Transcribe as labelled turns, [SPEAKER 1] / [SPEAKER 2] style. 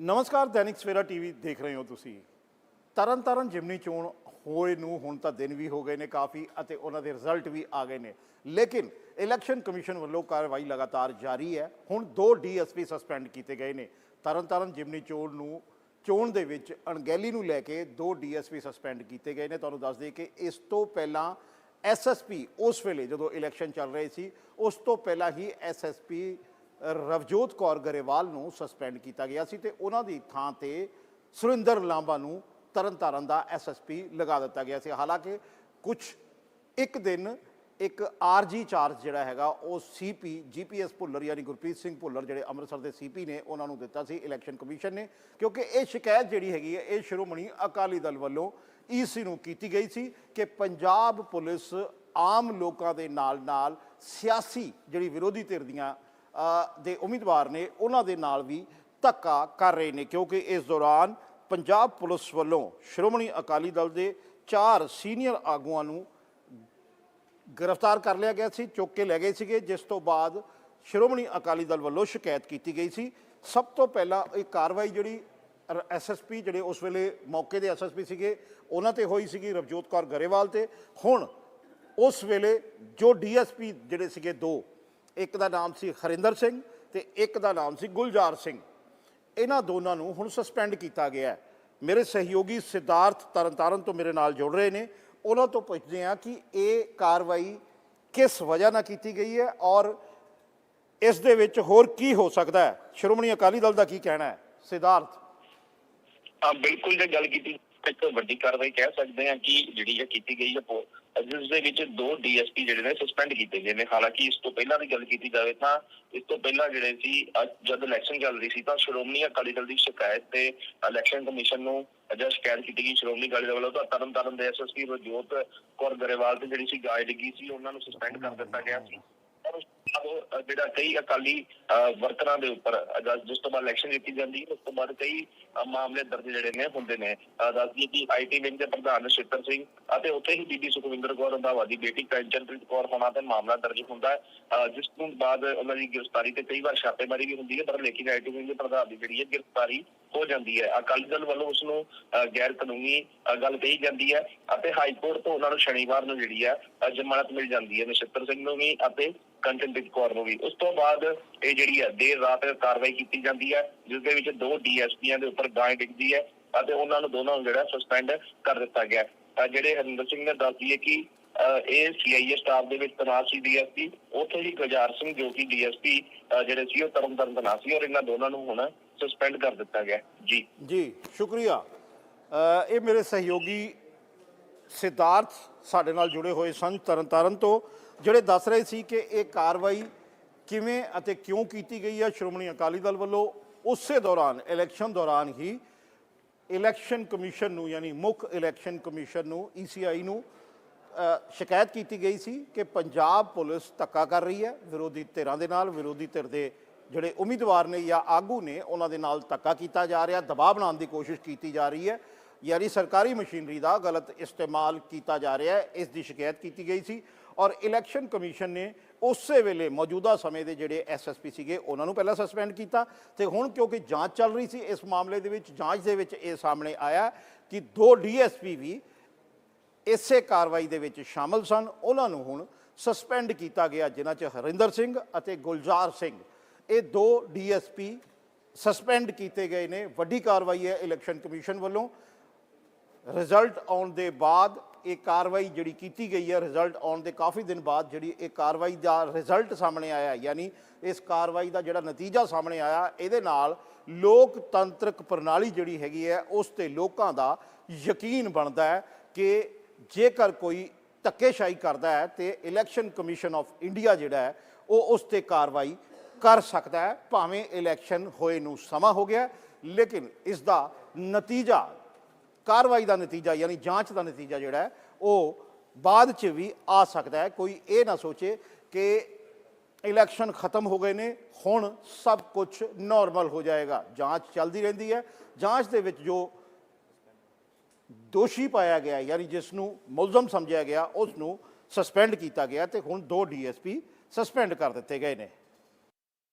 [SPEAKER 1] ਨਮਸਕਾਰ, ਦੈਨਿਕ ਸਵੇਰਾ ਟੀਵੀ ਦੇਖ ਰਹੇ ਹੋ ਤੁਸੀਂ। ਤਰਨ ਤਾਰਨ ਜਿਮਨੀ ਚੋਣ ਹੋਏ ਨੂੰ ਹੁਣ ਤਾਂ ਦਿਨ ਵੀ ਹੋ ਗਏ ਨੇ ਕਾਫੀ ਅਤੇ ਉਹਨਾਂ ਦੇ ਰਿਜ਼ਲਟ ਵੀ ਆ ਗਏ ਨੇ। ਲੇਕਿਨ ਇਲੈਕਸ਼ਨ ਕਮਿਸ਼ਨ ਵੱਲੋਂ ਕਾਰਵਾਈ ਲਗਾਤਾਰ ਜਾਰੀ ਹੈ। ਹੁਣ ਦੋ ਡੀਐਸਪੀ ਸਸਪੈਂਡ ਕੀਤੇ ਗਏ ਨੇ। ਤਰਨ ਤਾਰਨ ਜਿਮਨੀ ਚੋਣ ਨੂੰ, ਚੋਣ ਦੇ ਵਿੱਚ ਅਣਗਹਿਲੀ ਨੂੰ ਲੈ ਕੇ ਦੋ ਡੀਐਸਪੀ ਸਸਪੈਂਡ ਕੀਤੇ ਗਏ ਨੇ। ਤੁਹਾਨੂੰ ਦੱਸ ਦਈਏ ਕਿ ਇਸ ਤੋਂ ਪਹਿਲਾਂ ਐਸਐਸਪੀ ਉਸ ਵੇਲੇ ਜਦੋਂ ਇਲੈਕਸ਼ਨ ਚੱਲ ਰਹੇ ਸੀ, ਉਸ ਤੋਂ ਪਹਿਲਾਂ ਹੀ ਐਸਐਸਪੀ ਰਵਜੋਤ ਕੌਰ ਗਰੇਵਾਲ ਨੂੰ ਸਸਪੈਂਡ ਕੀਤਾ ਗਿਆ ਸੀ ਤੇ ਉਹਨਾਂ ਦੀ ਥਾਂ ਤੇ ਸੁਰਿੰਦਰ ਲਾਂਬਾ ਨੂੰ ਤਰਨਤਾਰਨ ਦਾ ਐਸਐਸਪੀ ਲਗਾ ਦਿੱਤਾ ਗਿਆ ਸੀ। ਹਾਲਾਂਕਿ ਕੁਝ ਇੱਕ ਦਿਨ ਇੱਕ ਆਰਜੀ ਚਾਰਜ ਜਿਹੜਾ ਹੈਗਾ, ਉਹ ਸੀਪੀ ਜੀਪੀਐਸ ਭੁੱਲਰ ਯਾਨੀ ਗੁਰਪ੍ਰੀਤ ਸਿੰਘ ਭੁੱਲਰ ਜਿਹੜੇ ਅੰਮ੍ਰਿਤਸਰ ਦੇ ਸੀਪੀ ਨੇ, ਉਹਨਾਂ ਨੂੰ ਦਿੱਤਾ ਸੀ ਇਲੈਕਸ਼ਨ ਕਮਿਸ਼ਨ ਨੇ। ਕਿਉਂਕਿ ਇਹ ਸ਼ਿਕਾਇਤ ਜਿਹੜੀ ਹੈਗੀ ਹੈ, ਇਹ ਸ਼੍ਰੋਮਣੀ ਅਕਾਲੀ ਦਲ ਵੱਲੋਂ ਈਸੀ ਨੂੰ ਕੀਤੀ ਗਈ ਸੀ ਕਿ ਪੰਜਾਬ ਪੁਲਿਸ ਆਮ ਲੋਕਾਂ ਦੇ ਨਾਲ ਨਾਲ ਸਿਆਸੀ ਜਿਹੜੀ ਵਿਰੋਧੀ ਧਿਰ ਦੀਆਂ ਦੇ ਉਮੀਦਵਾਰ ਨੇ ਉਹਨਾਂ ਦੇ ਨਾਲ ਵੀ ਧੱਕਾ ਕਰ ਰਹੇ ਨੇ, ਕਿਉਂਕਿ ਇਸ ਦੌਰਾਨ ਪੰਜਾਬ ਪੁਲਿਸ ਵੱਲੋਂ ਸ਼੍ਰੋਮਣੀ ਅਕਾਲੀ ਦਲ ਦੇ ਚਾਰ ਸੀਨੀਅਰ ਆਗੂਆਂ ਨੂੰ ਗ੍ਰਿਫਤਾਰ ਕਰ ਲਿਆ ਗਿਆ ਸੀ, ਚੁੱਕ ਕੇ ਲੈ ਗਏ ਸੀਗੇ, ਜਿਸ ਤੋਂ ਬਾਅਦ ਸ਼੍ਰੋਮਣੀ ਅਕਾਲੀ ਦਲ ਵੱਲੋਂ ਸ਼ਿਕਾਇਤ ਕੀਤੀ ਗਈ ਸੀ। ਸਭ ਤੋਂ ਪਹਿਲਾਂ ਇਹ ਕਾਰਵਾਈ ਜਿਹੜੀ ਐਸਐਸਪੀ ਜਿਹੜੇ ਉਸ ਵੇਲੇ ਮੌਕੇ ਦੇ ਐਸਐਸਪੀ ਸੀਗੇ, ਉਹਨਾਂ ਤੇ ਹੋਈ ਸੀਗੀ ਰਵਜੋਤ ਕੌਰ ਗਰੇਵਾਲ ਤੇ। ਹੁਣ ਉਸ ਵੇਲੇ ਜੋ ਡੀਐਸਪੀ ਜਿਹੜੇ ਸੀਗੇ ਦੋ ਇੱਕ ਦਾ ਨਾਮ ਸੀ ਹਰਿੰਦਰ ਸਿੰਘ ਤੇ ਇੱਕ ਦਾ ਨਾਮ ਸੀ ਗੁਲਜ਼ਾਰ ਸਿੰਘ। ਇਹਨਾਂ ਦੋਨਾਂ ਨੂੰ ਹੁਣ ਸਸਪੈਂਡ ਕੀਤਾ ਗਿਆ ਹੈ। ਮੇਰੇ ਸਹਿਯੋਗੀ ਸਿਧਾਰਥ ਤਰਨਤਾਰਨ ਤੋਂ ਮੇਰੇ ਨਾਲ ਜੁੜ ਰਹੇ ਨੇ। ਉਹਨਾਂ ਤੋਂ ਪੁੱਛਦੇ ਹਾਂ ਕਿ ਇਹ ਕਾਰਵਾਈ ਕਿਸ ਵਜ੍ਹਾ ਨਾਲ ਕੀਤੀ ਗਈ ਹੈ ਔਰ ਇਸ ਦੇ ਵਿੱਚ ਹੋਰ ਕੀ ਹੋ ਸਕਦਾ ਹੈ? ਸ਼੍ਰੋਮਣੀ ਅਕਾਲੀ ਦਲ ਦਾ ਕੀ ਕਹਿਣਾ ਹੈ? ਸਿਧਾਰਥ।
[SPEAKER 2] ਬਿਲਕੁਲ ਜੇ ਗੱਲ ਕੀਤੀ ਇੱਕ ਵੱਡੀ ਕਾਰਵਾਈ ਕਹਿ ਸਕਦੇ ਹਾਂ ਕਿ ਜਿਹੜੀ ਇਹ ਕੀਤੀ ਗਈ ਹੈ ਜਿਸ ਦੇ ਵਿੱਚ ਦੋ ਡੀਐਸਪੀ ਜਿਹੜੇ ਨੇ ਸਸਪੈਂਡ ਕੀਤੇ ਗਏ ਨੇ। ਹਾਲਾਂਕਿ ਇਸ ਤੋਂ ਪਹਿਲਾਂ ਦੀ ਗੱਲ ਕੀਤੀ ਜਾਵੇ ਤਾਂ ਇਸ ਤੋਂ ਪਹਿਲਾਂ ਜਿਹੜੇ ਸੀ ਜਦ ਇਲੈਕਸ਼ਨ ਚੱਲ ਰਹੀ ਸੀ ਤਾਂ ਸ਼੍ਰੋਮਣੀ ਅਕਾਲੀ ਦਲ ਦੀ ਸ਼ਿਕਾਇਤ ਤੇ ਇਲੈਕਸ਼ਨ ਕਮਿਸ਼ਨ ਨੂੰ ਜਦ ਸ਼ਿਕਾਇਤ ਕੀਤੀ ਗਈ। ਸ਼੍ਰੋਮਣੀ ਅਕਾਲੀ ਦਲ ਵੱਲੋਂ ਤਾਂ ਤਰਨ ਤਾਰਨ ਦੇ ਐਸਐਸਪੀ ਰਜੋਤ ਕੌਰ ਗਰੇਵਾਲ ਤੇ ਜਿਹੜੀ ਸੀ ਗਾਇਡ ਡਿੱਗੀ ਸੀ, ਉਹਨਾਂ ਨੂੰ ਸਸਪੈਂਡ ਕਰ ਦਿੱਤਾ ਗਿਆ ਸੀ ਪਰ ਉਸ ਤੋਂ ਬਾਅਦ, ਅਹ, ਜਿਹੜਾ ਕਈ ਅਕਾਲੀ ਵਰਕਰਾਂ ਦੇ ਉੱਪਰ ਜਿਸ ਤੋਂ ਬਾਅਦ ਇਲੈਕਸ਼ਨ ਜਿੱਤੀ ਜਾਂਦੀ ਹੈ, ਉਸ ਤੋਂ ਬਾਅਦ ਕਈ ਮਾਮਲੇ ਦਰਜ ਜਿਹੜੇ ਨੇ, ਹੁੰਦੇ ਨੇ। ਦੱਸ ਦਈਏ ਕਿ ਆਈਟੀ ਵਿੰਗ ਦੇ ਪ੍ਰਧਾਨ ਨਛੱਤਰ ਸਿੰਘ ਅਤੇ ਉੱਥੇ ਹੀ ਬੀਬੀ ਸੁਖਵਿੰਦਰ ਕੌਰ ਰੰਧਾਵਾ ਦੀ ਬੇਟੀ ਕੰਚਨਪ੍ਰੀਤ ਕੌਰ ਹੋਣਾ ਤੇ ਮਾਮਲਾ ਦਰਜ ਹੁੰਦਾ ਹੈ। ਜਿਸ ਤੋਂ ਬਾਅਦ ਉਹਨਾਂ ਦੀ ਗ੍ਰਿਫਤਾਰੀ ਤੇ ਕਈ ਵਾਰ ਛਾਪੇਮਾਰੀ ਵੀ ਹੁੰਦੀ ਹੈ, ਪਰ ਲੇਕਿਨ ਆਈਟੀ ਵਿੰਗ ਦੇ ਪ੍ਰਧਾਨ ਦੀ ਜਿਹੜੀ ਹੈ, ਗ੍ਰਿਫਤਾਰੀ ਹੋ ਜਾਂਦੀ ਹੈ। ਅਕਾਲੀ ਦਲ ਵੱਲੋਂ ਉਸ ਨੂੰ ਗੈਰ ਕਾਨੂੰਨੀ ਗੱਲ ਕਹੀ ਜਾਂਦੀ ਹੈ ਅਤੇ ਹਾਈ ਕੋਰਟ ਤੋਂ ਉਹਨਾਂ ਨੂੰ ਸ਼ਨੀਵਾਰ ਨੂੰ ਜਿਹੜੀ ਹੈ ਜ਼ਮਾਨਤ ਮਿਲ ਜਾਂਦੀ ਹੈ। ਨਛੱਤਰ ਸਿੰਘ ਨੂੰ ਵੀ ਅਤੇ ਕੰਚਨਪ੍ਰੀਤ ਕੌਰ ਨੂੰ ਵੀ। ਉਸ ਤੋਂ ਬਾਅਦ ਇਹ ਜਿਹੜੀ ਹੈ ਦੇਰ ਰਾਤ ਕਾਰਵਾਈ ਕੀਤੀ ਜਾਂਦੀ ਹੈ ਜਿਸ ਦੇ ਵਿੱਚ ਦੋ ਡੀਐਸਪੀਆਂ ਦੇ ਉੱਪਰ ਗਾਂ ਡਿੱਗਦੀ ਹੈ ਅਤੇ ਉਹਨਾਂ ਨੂੰ ਦੋਨਾਂ ਨੂੰ ਜਿਹੜਾ ਸਸਪੈਂਡ ਕਰ ਦਿੱਤਾ ਗਿਆ ਤਾਂ ਜਿਹੜੇ ਹਰਿੰਦਰ ਸਿੰਘ ਨੇ ਦੱਸ ਦਈਏ ਕਿ ਅਹ, ਇਹ ਸੀਆਈਏ ਸਟਾਫ ਦੇ ਵਿੱਚ ਤੈਨਾਤ ਸੀ ਡੀਐਸਪੀ। ਉੱਥੇ ਹੀ ਗੁਲਜ਼ਾਰ ਸਿੰਘ ਜੋ ਕਿ ਡੀਐਸਪੀ ਜਿਹੜੇ ਸੀ ਉਹ ਤਰਨਤਾਰਨ ਤੈਨਾਤ ਸੀ ਔਰ ਇਹਨਾਂ ਦੋਨਾਂ ਨੂੰ ਹੁਣ ਸਸਪੈਂਡ ਕਰ ਦਿੱਤਾ ਗਿਆ ਜੀ।
[SPEAKER 1] ਜੀ ਸ਼ੁਕਰੀਆ। ਇਹ ਮੇਰੇ ਸਹਿਯੋਗੀ ਸਿਧਾਰਥ ਸਾਡੇ ਨਾਲ ਜੁੜੇ ਹੋਏ ਸਨ ਤਰਨਤਾਰਨ ਤੋਂ, ਜਿਹੜੇ ਦੱਸ ਰਹੇ ਸੀ ਕਿ ਇਹ ਕਾਰਵਾਈ ਕਿਵੇਂ ਅਤੇ ਕਿਉਂ ਕੀਤੀ ਗਈ ਹੈ ਸ਼੍ਰੋਮਣੀ ਅਕਾਲੀ ਦਲ ਵੱਲੋਂ ਉਸੇ ਦੌਰਾਨ, ਇਲੈਕਸ਼ਨ ਦੌਰਾਨ ਹੀ ਇਲੈਕਸ਼ਨ ਕਮਿਸ਼ਨ ਨੂੰ, ਯਾਨੀ ਮੁੱਖ ਇਲੈਕਸ਼ਨ ਕਮਿਸ਼ਨ ਨੂੰ ਈਸੀਆਈ ਨੂੰ ਸ਼ਿਕਾਇਤ ਕੀਤੀ ਗਈ ਸੀ ਕਿ ਪੰਜਾਬ ਪੁਲਿਸ ਧੱਕਾ ਕਰ ਰਹੀ ਹੈ, ਵਿਰੋਧੀ ਧਿਰਾਂ ਦੇ ਨਾਲ, ਵਿਰੋਧੀ ਧਿਰ ਦੇ ਜਿਹੜੇ ਉਮੀਦਵਾਰ ਨੇ ਜਾਂ ਆਗੂ ਨੇ, ਉਹਨਾਂ ਦੇ ਨਾਲ ਧੱਕਾ ਕੀਤਾ ਜਾ ਰਿਹਾ, ਦਬਾਅ ਬਣਾਉਣ ਦੀ ਕੋਸ਼ਿਸ਼ ਕੀਤੀ ਜਾ ਰਹੀ ਹੈ। ਯਾਨੀ ਸਰਕਾਰੀ ਮਸ਼ੀਨਰੀ ਦਾ ਗਲਤ ਇਸਤੇਮਾਲ ਕੀਤਾ ਜਾ ਰਿਹਾ ਹੈ, ਇਸ ਦੀ ਸ਼ਿਕਾਇਤ ਕੀਤੀ ਗਈ ਸੀ ਔਰ ਇਲੈਕਸ਼ਨ ਕਮਿਸ਼ਨ ਨੇ ਉਸੇ ਵੇਲੇ ਮੌਜੂਦਾ ਸਮੇਂ ਦੇ ਜਿਹੜੇ ਐਸਐਸਪੀ ਸੀਗੇ ਉਹਨਾਂ ਨੂੰ ਪਹਿਲਾਂ ਸਸਪੈਂਡ ਕੀਤਾ ਤੇ ਹੁਣ ਕਿਉਂਕਿ ਜਾਂਚ ਚੱਲ ਰਹੀ ਸੀ ਇਸ ਮਾਮਲੇ ਦੇ ਵਿੱਚ, ਜਾਂਚ ਦੇ ਵਿੱਚ ਇਹ ਸਾਹਮਣੇ ਆਇਆ ਕਿ ਦੋ ਡੀਐਸਪੀ ਵੀ ਇਸੇ ਕਾਰਵਾਈ ਦੇ ਵਿੱਚ ਸ਼ਾਮਲ ਸਨ। ਉਹਨਾਂ ਨੂੰ ਹੁਣ ਸਸਪੈਂਡ ਕੀਤਾ ਗਿਆ, ਜਿਨ੍ਹਾਂ 'ਚ ਹਰਿੰਦਰ ਸਿੰਘ ਅਤੇ ਗੁਲਜ਼ਾਰ ਸਿੰਘ। ਇਹ ਦੋ ਡੀਐਸਪੀ ਸਸਪੈਂਡ ਕੀਤੇ ਗਏ ਨੇ। ਵੱਡੀ ਕਾਰਵਾਈ ਹੈ ਇਲੈਕਸ਼ਨ ਕਮਿਸ਼ਨ ਵੱਲੋਂ। ਰਿਜ਼ਲਟ ਆਉਣ ਦੇ ਬਾਅਦ ਇਹ ਕਾਰਵਾਈ ਜਿਹੜੀ ਕੀਤੀ ਗਈ ਹੈ, ਰਿਜ਼ਲਟ ਆਉਣ ਦੇ ਕਾਫੀ ਦਿਨ ਬਾਅਦ ਜਿਹੜੀ ਇਹ ਕਾਰਵਾਈ ਦਾ ਰਿਜ਼ਲਟ ਸਾਹਮਣੇ ਆਇਆ, ਯਾਨੀ ਇਸ ਕਾਰਵਾਈ ਦਾ ਜਿਹੜਾ ਨਤੀਜਾ ਸਾਹਮਣੇ ਆਇਆ, ਇਹਦੇ ਨਾਲ ਲੋਕਤੰਤਰਕ ਪ੍ਰਣਾਲੀ ਜਿਹੜੀ ਹੈਗੀ ਹੈ, ਉਸ ਤੇ ਲੋਕਾਂ ਦਾ ਯਕੀਨ ਬਣਦਾ ਹੈ ਕਿ ਜੇਕਰ ਕੋਈ ਧੱਕੇਸ਼ਾਹੀ ਕਰਦਾ ਹੈ ਤੇ ਇਲੈਕਸ਼ਨ ਕਮਿਸ਼ਨ ਆਫ ਇੰਡੀਆ ਜਿਹੜਾ ਹੈ, ਉਹ ਉਸ ਤੇ ਕਾਰਵਾਈ ਕਰ ਸਕਦਾ ਹੈ, ਭਾਵੇਂ ਇਲੈਕਸ਼ਨ ਹੋਏ ਨੂੰ ਸਮਾਂ ਹੋ ਗਿਆ, ਲੇਕਿਨ ਇਸ ਦਾ ਨਤੀਜਾ ਕਾਰਵਾਈ ਦਾ ਨਤੀਜਾ, ਯਾਨੀ ਜਾਂਚ ਦਾ ਨਤੀਜਾ ਜਿਹੜਾ ਉਹ ਬਾਅਦ ਚ ਵੀ ਆ ਸਕਦਾ ਹੈ। ਕੋਈ ਇਹ ਨਾ ਸੋਚੇ ਕਿ ਇਲੈਕਸ਼ਨ ਖਤਮ ਹੋ ਗਏ ਨੇ, ਹੁਣ ਸਭ ਕੁਝ ਨਾਰਮਲ ਹੋ ਜਾਏਗਾ। ਜਾਂਚ ਚੱਲਦੀ ਰਹਿੰਦੀ ਹੈ। ਜਾਂਚ ਦੇ ਵਿੱਚ ਜੋ ਦੋਸ਼ੀ ਪਾਇਆ ਗਿਆ, ਯਾਨੀ ਜਿਸ ਨੂੰ ਮੁਲਜ਼ਮ ਸਮਝਿਆ ਗਿਆ, ਉਸ ਨੂੰ ਸਸਪੈਂਡ ਕੀਤਾ ਗਿਆ ਤੇ ਹੁਣ ਦੋ ਡੀਐਸਪੀ ਸਸਪੈਂਡ ਕਰ ਦਿੱਤੇ ਗਏ ਨੇ।